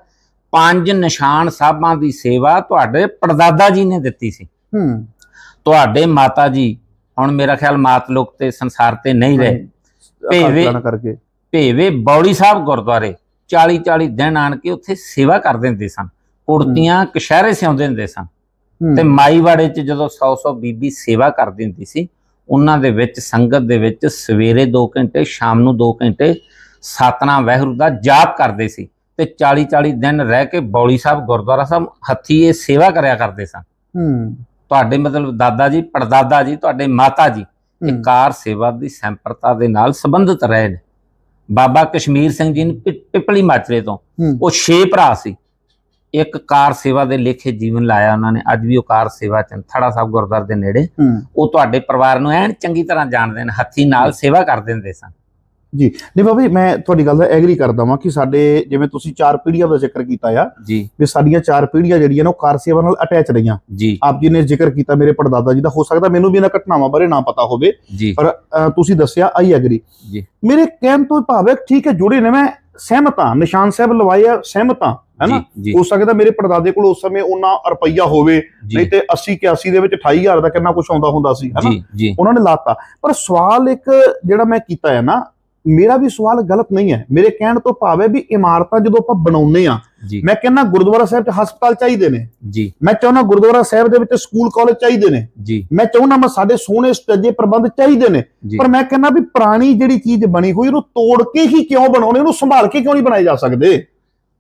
ਪੰਜ ਨਿਸ਼ਾਨ ਸਾਹਿਬਾਂ ਦੀ ਸੇਵਾ ਤੁਹਾਡੇ ਪੜਦਾਦਾ ਜੀ ਨੇ ਦਿੱਤੀ ਸੀ। ਹੂੰ। ਤੁਹਾਡੇ ਮਾਤਾ ਜੀ ਹੁਣ ਮੇਰਾ ਖਿਆਲ ਮਾਤ ਲੋਕ ਤੇ ਸੰਸਾਰ ਤੇ ਨਹੀਂ ਰਹੇ। ਭੇਵੇ- ਭੇਵੇ ਕਰਕੇ। ਭੇਵੇ ਬੌੜੀ ਸਾਹਿਬ ਗੁਰਦੁਆਰੇ 40 40 ਦਿਨ ਆਣ ਕੇ ਉੱਥੇ ਸੇਵਾ ਕਰਦੇ ਹੁੰਦੇ ਸਨ। ਕੁੜਤੀਆਂ ਕਸ਼ਹਿਰੇ ਸਿਉਂਦੇ ਹੁੰਦੇ ਸਨ। ਤੇ ਮਾਈਵਾੜੇ 'ਚ ਜਦੋਂ 100 100 ਬੀਬੀ ਸੇਵਾ ਕਰਦੀ ਹੁੰਦੀ ਸੀ ਉਹਨਾਂ ਦੇ ਵਿੱਚ ਸੰਗਤ ਦੇ ਵਿੱਚ ਸਵੇਰੇ 2 ਘੰਟੇ ਸ਼ਾਮ ਨੂੰ 2 ਘੰਟੇ ਸਤਨਾਮ ਵਾਹਿਗੁਰੂ ਦਾ ਜਾਪ ਕਰਦੇ ਸੀ। ਤੇ 40 40 ਦਿਨ ਰਹਿ ਕੇ ਬੌਲੀ ਸਾਹਿਬ ਗੁਰਦੁਆਰਾ ਸਾਹਿਬ ਹੱਥੀ ਇਹ ਸੇਵਾ ਕਰਿਆ ਕਰਦੇ ਸਨ। ਹੂੰ। ਤੁਹਾਡੇ ਮਤਲਬ ਦਾਦਾ ਜੀ ਪੜਦਾਦਾ ਜੀ ਤੁਹਾਡੇ ਮਾਤਾ ਜੀ ਇਹ ਕਾਰ ਸੇਵਾ ਦੀ ਸੰਪਰਤਾ ਦੇ ਨਾਲ ਸੰਬੰਧਿਤ ਰਹੇ ਨੇ। ਬਾਬਾ ਕਸ਼ਮੀਰ ਸਿੰਘ ਜੀ ਨੇ ਪਿਪਲੀ ਮਾਚਰੇ ਤੋਂ ਉਹ ਛੇ ਭਰਾ ਸੀ। ਇੱਕ ਕਾਰ ਸੇਵਾ ਦੇ ਲੇਖੇ ਜੀਵਨ ਲਾਇਆ ਉਹਨਾਂ ਨੇ ਅੱਜ ਵੀ ਉਹ ਕਾਰ ਸੇਵਾ ਚ ਥੜਾ ਸਾਹਿਬ ਗੁਰਦੁਆਰੇ ਦੇ ਨੇੜੇ। ਉਹ ਤੁਹਾਡੇ ਪਰਿਵਾਰ ਨੂੰ ਐਨ ਚੰਗੀ ਤਰ੍ਹਾਂ ਜਾਣਦੇ ਨੇ ਹੱਥੀ ਨਾਲ ਸੇਵਾ ਕਰ ਦਿੰਦੇ ਸਨ। ਨਹੀਂ ਬਾਬਾ ਜੀ ਮੈਂ ਤੁਹਾਡੀ ਗੱਲ ਦਾ ਐਗਰੀ ਕਰਦਾ ਵਾਂ ਕਿ ਸਾਡੇ ਜਿਵੇਂ ਤੁਸੀਂ ਚਾਰ ਪੀੜ੍ਹੀਆਂ ਦਾ ਜ਼ਿਕਰ ਕੀਤਾ ਆ ਜੀ। ਵੀ ਸਾਡੀਆਂ ਚਾਰ ਪੀੜ੍ਹੀਆਂ ਜਿਹੜੀਆਂ ਨੇ ਉਹ ਕਾਰ ਸੇਵਾ ਨਾਲ ਅਟੈਚ ਰਹੀਆਂ। ਜੀ। ਆਪ ਜੀ ਨੇ ਜ਼ਿਕਰ ਕੀਤਾ ਮੇਰੇ ਪੜਦਾਦਾ ਜੀ ਦਾ ਹੋ ਸਕਦਾ ਮੈਨੂੰ ਵੀ ਇਹਨਾਂ ਘਟਨਾਵਾਂ ਬਾਰੇ ਨਾ ਪਤਾ ਹੋਵੇ। ਜੀ। ਪਰ ਅ, ਤੁਸੀਂ ਦੱਸਿਆ ਆਈ ਐਗਰੀ ਜੀ। ਮੇਰੇ ਕਹਿਣ ਤੋਂ ਭਾਵ ਹੈ ਠੀਕ ਹੈ ਜੁੜੇ ਨੇ ਮੈਂ ਸਹਿਮਤ ਹਾਂ ਨਿਸ਼ਾਨ ਸਾਹਿਬ ਲਵਾਏ ਆ ਸਹਿਮਤ ਹਾਂ ਹੈਨਾ ਜੀ ਜੀ। ਹੋ ਸਕਦਾ ਮੇਰੇ ਪੜਦਾਦੇ ਕੋਲ ਉਸ ਸਮੇਂ ਉਹਨਾਂ ਰੁਪਈਆ ਹੋਵੇ ਜੀ। ਨਹੀਂ ਤੇ 80 81 ਦੇ ਵਿੱਚ 28000 ਦਾ ਕਿੰਨਾ ਕੁਝ ਆਉਂਦਾ ਹੁੰਦਾ ਸੀ ਹੈਨਾ ਜੀ ਜੀ। ਉਹਨਾਂ ਨੇ ਲਾਤਾ। ਪਰ ਸਵਾਲ ਇੱਕ ਜਿਹੜਾ ਮੈਂ ਕੀਤਾ ਹੈ ਨਾ ਮੇਰਾ ਵੀ ਸਵਾਲ ਗਲਤ ਨਹੀਂ ਹੈ। ਮੇਰੇ ਕਹਿਣ ਤੋਂ ਭਾਵ ਹੈ ਵੀ ਇਮਾਰਤਾਂ ਜਦੋਂ ਆਪਾਂ ਬਣਾਉਂਦੇ ਆ ਮੈਂ ਕਹਿੰਦਾ ਗੁਰਦੁਆਰਾ ਸਾਹਿਬ 'ਚ ਹਸਪਤਾਲ ਚਾਹੀਦੇ ਨੇ। ਜੀ। ਮੈਂ ਚਾਹੁੰਦਾ ਗੁਰਦੁਆਰਾ ਸਾਹਿਬ ਦੇ ਵਿੱਚ ਸਕੂਲ ਕਾਲਜ ਚਾਹੀਦੇ ਨੇ। ਜੀ। ਮੈਂ ਚਾਹੁੰਦਾ ਮੈਂ ਸਾਡੇ ਸੋਹਣੇ ਸਟੇਜੇ ਪ੍ਰਬੰਧ ਚਾਹੀਦੇ ਨੇ। ਪਰ ਮੈਂ ਕਹਿੰਦਾ ਵੀ ਪੁਰਾਣੀ ਜਿਹੜੀ ਚੀਜ਼ ਬਣੀ ਹੋਈ ਉਹਨੂੰ ਤੋੜ ਕੇ ਹੀ ਕਿਉਂ ਬਣਾਉਣੇ ਉਹਨੂੰ ਸੰਭਾਲ ਕੇ ਕਿਉਂ ਨਹੀਂ ਬਣਾਏ ਜਾ ਸਕਦੇ?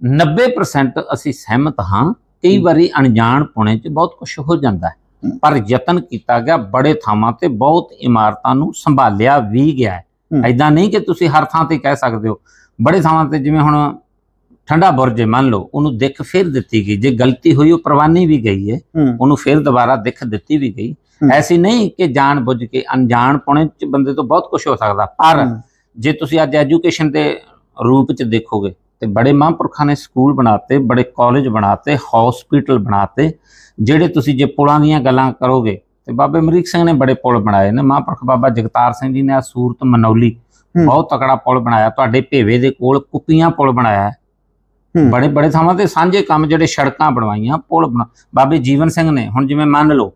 90% ਅਸੀਂ ਸਹਿਮਤ ਹਾਂ ਕਈ। ਵਾਰੀ ਅਣਜਾਣ ਪੁਣੇ 'ਚ ਬਹੁਤ ਕੁਝ ਹੋ ਜਾਂਦਾ ਹੈ। ਪਰ ਯਤਨ ਕੀਤਾ ਗਿਆ ਬੜੇ ਥਾਵਾਂ ਤੇ ਬਹੁਤ ਇਮਾਰਤਾਂ ਨੂੰ ਸੰਭਾਲਿਆ ਵੀ ਗਿਆ ਹੈ। ਐਦਾਂ ਨਹੀਂ ਕਿ ਤੁਸੀਂ ਹਰ ਥਾਂ ਤੇ ਕਹਿ ਸਕਦੇ ਹੋ। ਬੜੇ ਥਾਵਾਂ ਤੇ ਜਿਵੇਂ ਹੁਣ ਠੰਡਾ ਬੁਰਜ ਮੰਨ ਲਓ ਉਹਨੂੰ ਦਿੱਖ ਫਿਰ ਦਿੱਤੀ ਗਈ। ਜੇ ਗਲਤੀ ਹੋਈ ਉਹ ਪ੍ਰਵਾਨੀ ਵੀ ਗਈ ਹੈ ਉਹਨੂੰ ਫਿਰ ਦੁਬਾਰਾ ਦਿੱਖ ਦਿੱਤੀ ਵੀ ਗਈ। ਐਸੀ ਨਹੀਂ ਕਿ ਜਾਣ ਬੁੱਝ ਕੇ ਅਣਜਾਣ ਪੁਣੇ 'ਚ ਬੰਦੇ ਤੋਂ ਬਹੁਤ ਕੁਝ ਹੋ ਸਕਦਾ। ਪਰ ਜੇ ਤੁਸੀਂ ਅੱਜ ਐਜੂਕੇਸ਼ਨ ਦੇ ਰੂਪ ਚ ਦੇਖੋਗੇ ਤੇ ਬੜੇ ਮਹਾਂਪੁਰਖਾਂ ਨੇ ਸਕੂਲ ਬਣਾਤੇ ਬੜੇ ਕਾਲਜ ਬਣਾਤੇ ਹਸਪੀਟਲ ਬਣਾਤੇ ਜਿਹੜੇ ਤੁਸੀਂ ਜੇ ਪੁਲਾਂ ਦੀਆਂ ਗੱਲਾਂ ਕਰੋਗੇ ਤੇ ਬਾਬੇ ਅਮਰੀਕ ਸਿੰਘ ਨੇ ਬੜੇ ਪੁਲ ਬਣਾਏ ਨੇ। ਮਹਾਂਪੁਰਖ ਬਾਬਾ ਜਗਤਾਰ ਸਿੰਘ ਜੀ ਨੇ ਆ ਸੂਰਤ ਮਨੌਲੀ। ਬਹੁਤ ਤਕੜਾ ਪੁਲ ਬਣਾਇਆ। ਤੁਹਾਡੇ ਭੇਵੇ ਦੇ ਕੋਲ ਕੁੱਪੀਆਂ ਪੁਲ ਬਣਾਇਆ। ਬੜੇ ਬੜੇ ਥਾਵਾਂ ਤੇ ਸਾਂਝੇ ਕੰਮ ਜਿਹੜੇ ਸੜਕਾਂ ਬਣਵਾਈਆਂ ਪੁਲ ਬਾਬੇ ਜੀਵਨ ਸਿੰਘ ਨੇ। ਹੁਣ ਜਿਵੇਂ ਮੰਨ ਲਓ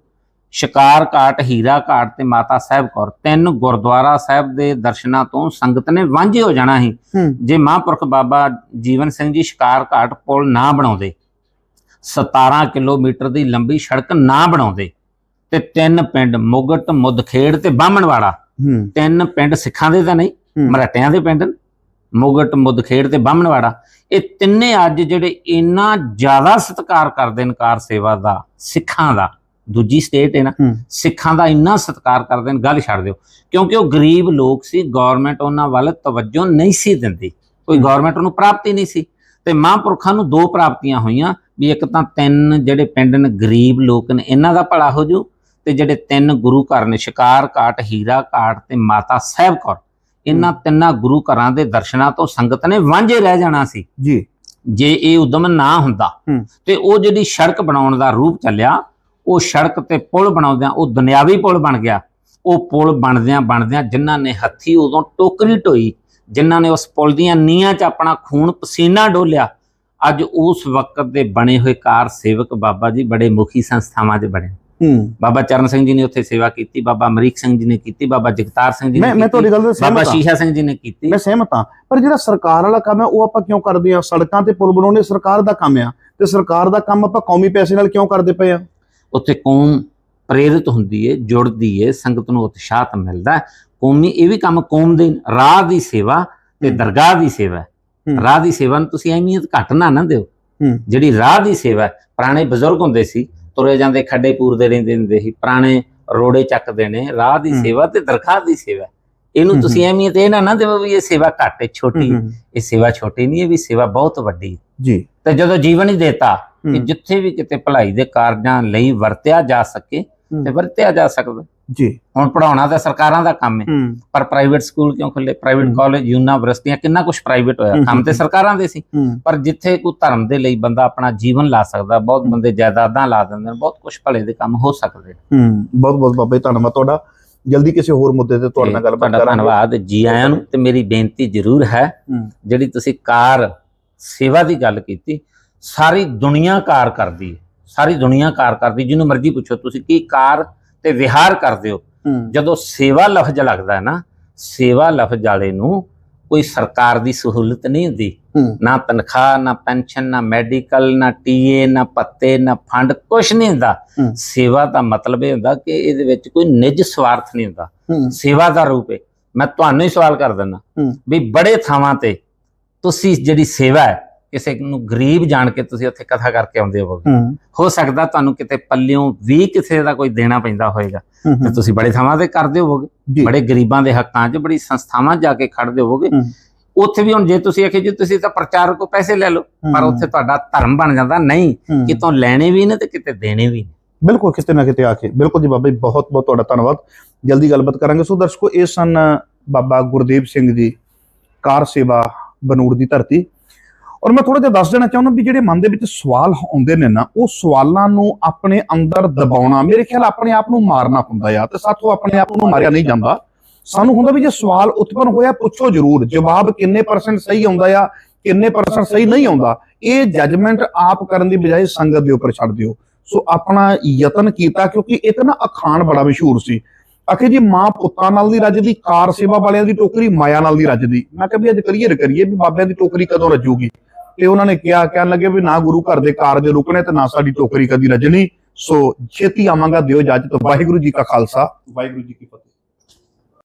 ਸ਼ਿਕਾਰ ਘਾਟ ਹੀਰਾ ਘਾਟ ਤੇ ਮਾਤਾ ਸਾਹਿਬ ਕੌਰ ਤਿੰਨ ਗੁਰਦੁਆਰਾ ਸਾਹਿਬ ਦੇ ਦਰਸ਼ਨਾਂ ਤੋਂ ਸੰਗਤ ਨੇ ਵਾਂਝੇ ਹੋ ਜਾਣਾ ਸੀ। ਹੂੰ। ਜੇ ਮਹਾਂਪੁਰਖ ਬਾਬਾ ਜੀਵਨ ਸਿੰਘ ਜੀ ਸ਼ਿਕਾਰ ਘਾਟ ਪੁਲ ਨਾ ਬਣਾਉਂਦੇ 17 ਕਿਲੋਮੀਟਰ ਦੀ ਲੰਬੀ ਸੜਕ ਨਾ ਬਣਾਉਂਦੇ ਤੇ ਤਿੰਨ ਪਿੰਡ ਮੁਗਟ ਮੁਦਖੇੜ ਤੇ ਬਾਹਮਣਵਾੜਾ ਹੂੰ ਤਿੰਨ ਪਿੰਡ ਸਿੱਖਾਂ ਦੇ ਤਾਂ ਨਹੀਂ ਹੂੰ। ਮਰਾਠਿਆਂ ਦੇ ਪਿੰਡ ਨੇ। ਮੁਗਟ ਮੁਦਖੇੜ ਤੇ ਬਾਹਮਣਵਾੜਾ ਇਹ ਤਿੰਨੇ ਅੱਜ ਜਿਹੜੇ ਇੰਨਾ ਜ਼ਿਆਦਾ ਸਤਿਕਾਰ ਕਰਦੇ ਨੇ ਕਾਰ ਸੇਵਾ ਦਾ ਸਿੱਖਾਂ ਦਾ ਦੂਜੀ ਸਟੇਟ ਹੈ ਨਾ। ਸਿੱਖਾਂ ਦਾ ਇੰਨਾ ਸਤਿਕਾਰ ਕਰਦੇ ਨੇ ਗੱਲ ਛੱਡ ਦਿਓ ਕਿਉਂਕਿ ਉਹ ਗਰੀਬ ਲੋਕ ਸੀ ਗਵਰਨਮੈਂਟ ਉਹਨਾਂ ਵੱਲ ਤਵੱਜੋ ਨਹੀਂ ਸੀ ਦਿੰਦੀ ਕੋਈ। ਗਵਰਨਮੈਂਟ ਨੂੰ ਪ੍ਰਾਪਤੀ ਨਹੀਂ ਸੀ ਤੇ ਮਹਾਂਪੁਰਖਾਂ ਨੂੰ ਦੋ ਪ੍ਰਾਪਤੀਆਂ ਹੋਈਆਂ ਵੀ ਇੱਕ ਤਾਂ ਤਿੰਨ ਜਿਹੜੇ ਪਿੰਡ ਨੇ ਗਰੀਬ ਲੋਕ ਨੇ ਇਹਨਾਂ ਦਾ ਭਲਾ ਹੋ ਜੂ ਤੇ ਜਿਹੜੇ ਤਿੰਨ ਗੁਰੂ ਘਰ ਨੇ ਸ਼ਿਕਾਰ ਘਾਟ ਹੀਰਾ ਘਾਟ ਤੇ ਮਾਤਾ ਸਾਹਿਬ ਕੌਰ ਇਹਨਾਂ ਤਿੰਨਾਂ ਗੁਰੂ ਘਰਾਂ ਦੇ ਦਰਸ਼ਨਾਂ ਤੋਂ ਸੰਗਤ ਨੇ ਵਾਂਝੇ ਰਹਿ ਜਾਣਾ ਸੀ। ਜੀ। ਜੇ ਇਹ ਉਦਮ ਨਾ ਹੁੰਦਾ। ਤੇ ਉਹ ਜਿਹੜੀ ਸੜਕ ਬਣਾਉਣ ਦਾ ਰੂਪ ਚੱਲਿਆ ਉਹ ਸੜਕ ਤੇ ਪੁਲ ਬਣਾਉਂਦਿਆਂ ਉਹ ਦੁਨਿਆਵੀ ਪੁਲ ਬਣ ਗਿਆ। ਉਹ ਪੁਲ ਬਣਦਿਆਂ ਬਣਦਿਆਂ ਜਿਨ੍ਹਾਂ ਨੇ ਹੱਥੀ ਉਦੋਂ ਟੋਕਰੀ ਢੋਈ ਜਿਨ੍ਹਾਂ ਨੇ ਉਸ ਪੁਲ ਦੀਆਂ ਨੀਹਾਂ 'ਚ ਆਪਣਾ ਖੂਨ ਪਸੀਨਾ ਡੋਲਿਆ ਅੱਜ ਉਸ ਵਕਤ ਦੇ ਬਣੇ ਹੋਏ ਕਾਰ ਸੇਵਕ ਬਾਬਾ ਜੀ ਬੜੇ ਮੁਖੀ ਸੰਸਥਾਵਾਂ 'ਚ ਬਣੇ। ਬਾਬਾ ਚਰਨ ਸਿੰਘ ਜੀ ਨੇ ਉੱਥੇ ਸੇਵਾ ਕੀਤੀ ਬਾਬਾ ਅਮਰੀਕ ਸਿੰਘ ਜੀ ਨੇ ਕੀਤੀ ਬਾਬਾ ਜਗਤਾਰ ਸਿੰਘ ਜੀ ਨੇ ਮੈਂ ਤੁਹਾਡੀ ਗੱਲ ਬਾਬਾ ਸਹਿਮਤ ਹਾਂ। ਸ਼ੀਸ਼ਾ ਸਿੰਘ ਜੀ ਨੇ ਕੀਤੀ। ਮੈਂ ਸਹਿਮਤ ਹਾਂ। ਪਰ ਜਿਹੜਾ ਸਰਕਾਰ ਵਾਲਾ ਕੰਮ ਹੈ ਉਹ ਆਪਾਂ ਕਿਉਂ ਕਰਦੇ ਆ ਸੜਕਾਂ ਤੇ ਪੁਲ ਬਣਾਉਣੇ ਸਰਕਾਰ ਦਾ ਕੰਮ ਆ। ਤੇ ਸਰਕਾਰ ਦਾ ਕੰਮ ਆਪਾਂ ਕੌਮੀ ਪੈਸੇ ਨਾਲ ਕਿਉਂ ਕਰਦੇ ਪਏ ਆ? ਉੱਥੇ ਕੌਮ ਪ੍ਰੇਰਿਤ ਹੁੰਦੀ ਏ ਜੁੜਦੀ ਏ ਸੰਗਤ ਨੂੰ ਉਤਸ਼ਾਹਤ ਮਿਲਦਾ। ਕੌਮੀ ਇਹ ਵੀ ਕੰਮ ਕੌਮ ਦੇ ਰਾਹ ਦੀ ਸੇਵਾ ਤੇ। ਦਰਗਾਹ ਦੀ ਸੇਵਾ। ਰਾਹ ਦੀ ਸੇਵਾ ਨੂੰ ਤੁਸੀਂ ਅਹਿਮੀਅਤ ਘੱਟ ਨਾ ਨਾ ਦਿਓ। ਜਿਹੜੀ ਰਾਹ ਦੀ ਸੇਵਾ ਪੁਰਾਣੇ ਬਜ਼ੁਰਗ ਹੁੰਦੇ ਸੀ ਤੁਰੇ ਜਾਂਦੇ ਖੱਡੇ ਪੂਰਦੇ ਰਹਿੰਦੇ ਹੁੰਦੇ ਸੀ ਪੁਰਾਣੇ ਰੋੜੇ ਚੱਕਦੇ ਨੇ ਰਾਹ ਦੀ। ਸੇਵਾ ਤੇ ਦਰਗਾਹ ਦੀ ਸੇਵਾ। ਇਹਨੂੰ ਤੁਸੀਂ ਅਹਿਮੀਅਤ ਇਹ ਨਾ ਨਾ ਦਿਓ ਵੀ ਇਹ ਸੇਵਾ ਘੱਟ ਹੈ ਛੋਟੀ। ਇਹ ਸੇਵਾ ਛੋਟੀ ਨਹੀਂ ਹੈ ਵੀ ਸੇਵਾ ਬਹੁਤ ਵੱਡੀ। ਜੀ ਤੇ ਜਦੋਂ ਜੀਵਨ ਹੀ ਦੇਤਾ ਕਿ। ਜਿੱਥੇ ਵੀ ਕਿਤੇ ਭਲਾਈ ਦੇ ਕਾਰਜਾਂ ਲਈ ਵਰਤਿਆ ਜਾ ਸਕੇ। ਤੇ ਵਰਤਿਆ ਜਾ ਸਕਦਾ ਜੀ। ਹੁਣ ਪੜਾਉਣਾ ਤਾਂ ਸਰਕਾਰਾਂ ਦਾ ਕੰਮ ਹੈ। ਪਰ ਪ੍ਰਾਈਵੇਟ ਸਕੂਲ ਕਿਉਂ ਖੁੱਲੇ ਪ੍ਰਾਈਵੇਟ। ਕਾਲਜ ਯੂਨੀਵਰਸਿਟੀਆਂ ਕਿੰਨਾ ਕੁਝ ਪ੍ਰਾਈਵੇਟ ਹੋਇਆ। ਕੰਮ ਤੇ। ਸਰਕਾਰਾਂ ਦੇ ਸੀ। ਪਰ ਜਿੱਥੇ ਕੋਈ ਧਰਮ ਦੇ ਲਈ ਬੰਦਾ ਆਪਣਾ ਜੀਵਨ ਲਾ ਸਕਦਾ ਬਹੁਤ ਬੰਦੇ ਜਾਇਦਾਦਾਂ ਲਾ ਦਿੰਦੇ ਨੇ ਬਹੁਤ ਕੁਝ ਭਲੇ ਦੇ ਕੰਮ ਹੋ ਸਕਦੇ ਨੇ। ਹੂੰ। ਬਹੁਤ ਬਹੁਤ ਬਾਬਾ ਜੀ ਧੰਨਵਾਦ ਤੁਹਾਡਾ। ਜਲਦੀ ਕਿਸੇ ਹੋਰ ਮੁੱਦੇ ਤੇ ਤੁਹਾਡੇ ਨਾਲ ਗੱਲਬਾਤ ਤੁਹਾਡਾ ਕਰਾਂਗੇ। ਧੰਨਵਾਦ। ਜੀ ਆਇਆਂ ਨੂੰ ਤੇ ਮੇਰੀ ਬੇਨਤੀ ਜ਼ਰੂਰ ਹੈ। ਜਿਹੜੀ ਤੁਸੀਂ ਕਾਰ ਸੇਵਾ ਦੀ ਗੱਲ ਕੀਤੀ ਸਾਰੀ ਦੁਨੀਆ ਕਾਰ ਕਰਦੀ ਹੈ। ਸਾਰੀ ਦੁਨੀਆ ਕਾਰ ਕਰਦੀ ਜਿਹਨੂੰ ਮਰਜ਼ੀ ਪੁੱਛੋ ਤੁਸੀਂ ਕੀ ਕਾਰ ਤੇ ਵਿਹਾਰ ਕਰਦੇ ਹੋ। ਜਦੋਂ ਸੇਵਾ ਲਫ਼ਜ਼ ਲੱਗਦਾ ਹੈ ਨਾ ਸੇਵਾ ਲਫ਼ਜ਼ ਵਾਲੇ ਨੂੰ ਕੋਈ ਸਰਕਾਰ ਦੀ ਸਹੂਲਤ ਨਹੀਂ ਹੁੰਦੀ। ਨਾ ਤਨਖਾਹ ਨਾ ਪੈਨਸ਼ਨ ਨਾ ਮੈਡੀਕਲ ਨਾ ਟੀਏ ਨਾ ਪੱਤੇ ਨਾ ਫੰਡ ਕੁਝ ਨਹੀਂ ਹੁੰਦਾ। ਸੇਵਾ ਦਾ ਮਤਲਬ ਇਹ ਹੁੰਦਾ ਕਿ ਇਹਦੇ ਵਿੱਚ ਕੋਈ ਨਿੱਜ ਸਵਾਰਥ ਨਹੀਂ ਹੁੰਦਾ। ਸੇਵਾ ਦਾ ਰੂਪ ਹੈ। ਮੈਂ ਤੁਹਾਨੂੰ ਹੀ ਸਵਾਲ ਕਰ ਦਿੰਦਾ। ਵੀ ਬੜੇ ਥਾਵਾਂ ਤੇ ਤੁਸੀਂ ਜਿਹੜੀ ਸੇਵਾ ਹੈ ਕਿਸੇ ਨੂੰ ਗਰੀਬ ਜਾਣ ਕੇ ਤੁਸੀਂ ਉੱਥੇ ਕਥਾ ਕਰਕੇ ਆਉਂਦੇ ਹੋਵੋਗੇ। ਹੂੰ। ਹੋ ਸਕਦਾ ਤੁਹਾਨੂੰ ਕਿਤੇ ਪੱਲਿਓਂ ਵੀ ਕਿਸੇ ਦਾ ਕੋਈ ਦੇਣਾ ਪੈਂਦਾ ਹੋਵੇਗਾ ਤੇ ਤੁਸੀਂ ਬੜੇ ਥਾਵਾਂ ਤੇ ਕਰਦੇ ਹੋਵੋਗੇ। ਬੜੇ ਗਰੀਬਾਂ ਦੇ ਹੱਕਾਂ 'ਚ ਬੜੀ ਸੰਸਥਾਵਾਂ ਜਾ ਕੇ ਖੜਦੇ ਹੋਵੋਗੇ। ਉੱਥੇ ਵੀ ਹੁਣ ਜੇ ਤੁਸੀਂ ਆਖੇ ਜੀ ਤੁਸੀਂ ਤਾਂ ਪ੍ਰਚਾਰਕ ਕੋ ਪੈਸੇ ਲੈ ਲਓ ਪਰ ਉੱਥੇ ਤੁਹਾਡਾ ਧਰਮ ਬਣ ਜਾਂਦਾ। ਨਹੀਂ। ਕਿਤੋਂ ਲੈਣੇ ਵੀ ਨੇ ਤੇ ਕਿਤੇ ਦੇਣੇ ਵੀ ਨੇ। ਬਿਲਕੁਲ ਕਿਤੇ ਨਾ ਕਿਤੇ ਆ ਕੇ। ਬਿਲਕੁਲ ਜੀ ਬਾਬਾ ਜੀ ਬਹੁਤ ਬਹੁਤ ਤੁਹਾਡਾ ਧੰਨਵਾਦ। ਜਲਦੀ ਗੱਲਬਾਤ ਕਰਾਂਗੇ। ਸੋ ਦਰਸ਼ਕੋ ਇਹ ਸਨ ਬਾਬਾ ਗੁਰਦੇਵ ਸਿੰਘ ਜੀ ਕਾਰ ਸੇਵਾ ਬਨੂੜ ਦੀ ਧਰਤੀ। ਔਰ ਮੈਂ ਥੋੜਾ ਜਿਹਾ ਦੱਸ ਦੇਣਾ ਚਾਹੁੰਦਾ ਵੀ ਜਿਹੜੇ ਮਨ ਦੇ ਵਿੱਚ ਸਵਾਲ ਆਉਂਦੇ ਨੇ ਨਾ, ਉਹ ਸਵਾਲਾਂ ਨੂੰ ਆਪਣੇ ਅੰਦਰ ਦਬਾਉਣਾ, ਮੇਰੇ ਖਿਆਲ ਆਪਣੇ ਆਪ ਨੂੰ ਮਾਰਨਾ ਹੁੰਦਾ ਆ ਤੇ ਸਾਥੋਂ ਆਪਣੇ ਆਪ ਨੂੰ ਮਾਰਿਆ ਨਹੀਂ ਜਾਂਦਾ। ਸਾਨੂੰ ਹੁੰਦਾ ਵੀ ਜੇ ਸਵਾਲ ਉਤਪਨ ਹੋਇਆ, ਪੁੱਛੋ ਜ਼ਰੂਰ, ਜਵਾਬ ਕਿੰਨੇ ਪਰਸੈਂਟ ਸਹੀ ਆਉਂਦਾ ਆ, ਕਿੰਨੇ ਪਰਸੈਂਟ ਸਹੀ ਨਹੀਂ ਆਉਂਦਾ, ਇਹ ਜੱਜਮੈਂਟ ਆਪ ਕਰਨ ਦੀ ਬਜਾਏ ਸੰਗਤ ਦੇ ਉੱਪਰ ਛੱਡ ਦਿਓ। ਸੋ ਆਪਣਾ ਯਤਨ ਕੀਤਾ, ਕਿਉਂਕਿ ਇੱਕ ਨਾ ਅਖਾਣ ਬੜਾ ਮਸ਼ਹੂਰ ਸੀ। ਆਖੇ ਜੀ, ਮਾਂ ਪੁੱਤਾਂ ਨਾਲ ਦੀ ਰੱਜਦੀ, ਕਾਰ ਸੇਵਾ ਵਾਲਿਆਂ ਦੀ ਟੋਕਰੀ ਮਾਇਆ ਨਾਲ ਦੀ ਰੱਜਦੀ। ਮੈਂ ਕਿਹਾ ਵੀ ਅੱਜ ਕਲੀਅਰ ਕਰੀਏ, ਵੀ ਬਾਬਿਆਂ ਦੀ ਟੋਕਰੀ ਕਦੋਂ ਰੱਜੂਗੀ? ਤੇ ਉਹਨਾਂ ਨੇ ਕਿਹਾ, ਕਹਿਣ ਲੱਗੇ ਵੀ ਨਾ ਗੁਰੂ ਘਰ ਦੇ ਕਾਰਜ ਰੁਕਣੇ ਤੇ ਨਾ ਸਾਡੀ ਟੋਕਰੀ ਕਦੀ ਰੱਜਣੀ ਸੋ ਛੇਤੀ ਆਵਾਂਗਾ, ਦਿਓ ਇਜਾਜ਼ਤ। ਵਾਹਿਗੁਰੂ ਜੀ ਕਾ ਖਾਲਸਾ। ਵਾਹਿਗੁਰੂ ਜੀ ਕੀ ਫਤਿਹ।